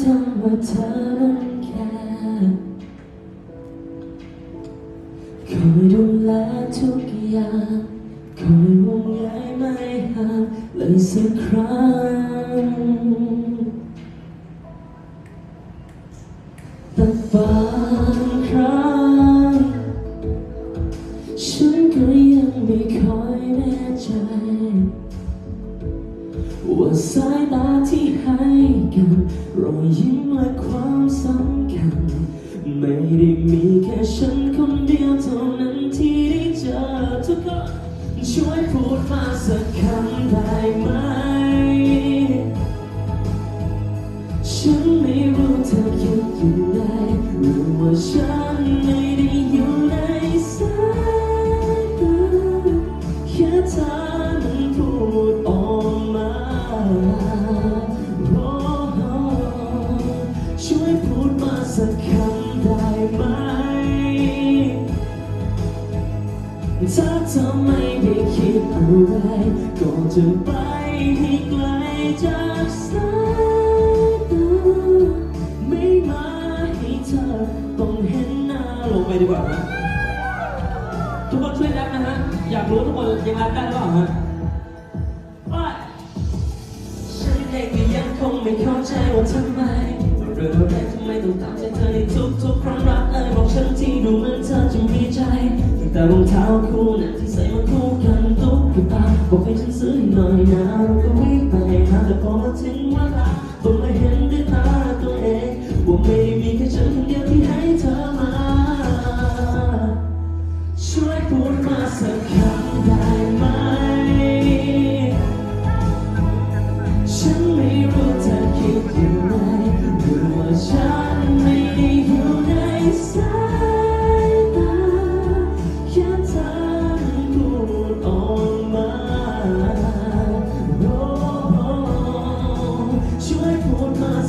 ทำว่าเธอนั้นแค่คอยดูแลทุกอย่างคอยห่วงใยไม่ห่างเลยสักครั้งแต่บา ว่าสายตาที่ให้กันรอยยิ้มและความสำคัญไม่ได้มีแค่ฉันคนเดียวเท่านั้นที่ได้เจอทุกคนช่วยพูดมาสักคำได้ไหม ฉันไม่รู้เธอคิดอยู่ไหนหรือว่าฉันไม่ได้ ช่วยพูดมาสักคำได้ไหม ถ้าเธอไม่ได้คิดอะไรก็จะไปให้ไกลจากสายตาไม่มาให้เธอต้องเห็นหน้าลงไปดีกว่าฮะทุกคนช่วยรับนะฮะ อยากรู้ทุกคนยังรับได้หรือเปล่าฮะ ไม่เข้าใจว่าทำไมเรื่องอะไรทำไมต้องตามใจเธอในทุกๆครั้งรักเอ่ยบอกฉันที่ดูเหมือนเธอจะมีใจตั้งแต่รองเท้าคู่นั้นที่ใส่มาคู่กันตุ๊กตาบอกให้ฉันซื้อให้หน่อยนะเราก็วิ่งไปหาแต่พอมาถึงเวลา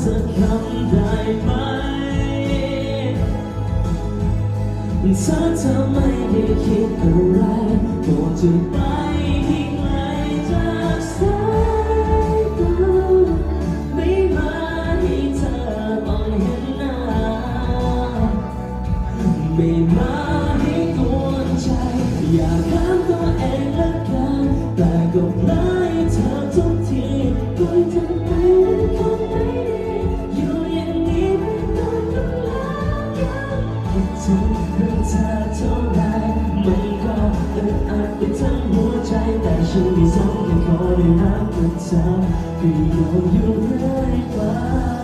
สักคำได้ไหมถ้าเธอไม่ได้คิดอะไรก็จะไปให้ไกลจากสายตาไม่มาให้เธอต้องเห็นหน้าไม่มาให้กวนใจ อยากถามตัวเองละกันแต่ก็พลาด คิดถึงเรื่องเธอเท่าไรมันก็อึดอัดไปทั้งหัวใจแต่ฉันไม่สนแค่ขอได้รักเธอคืออยู่อยู่เรื่อยไป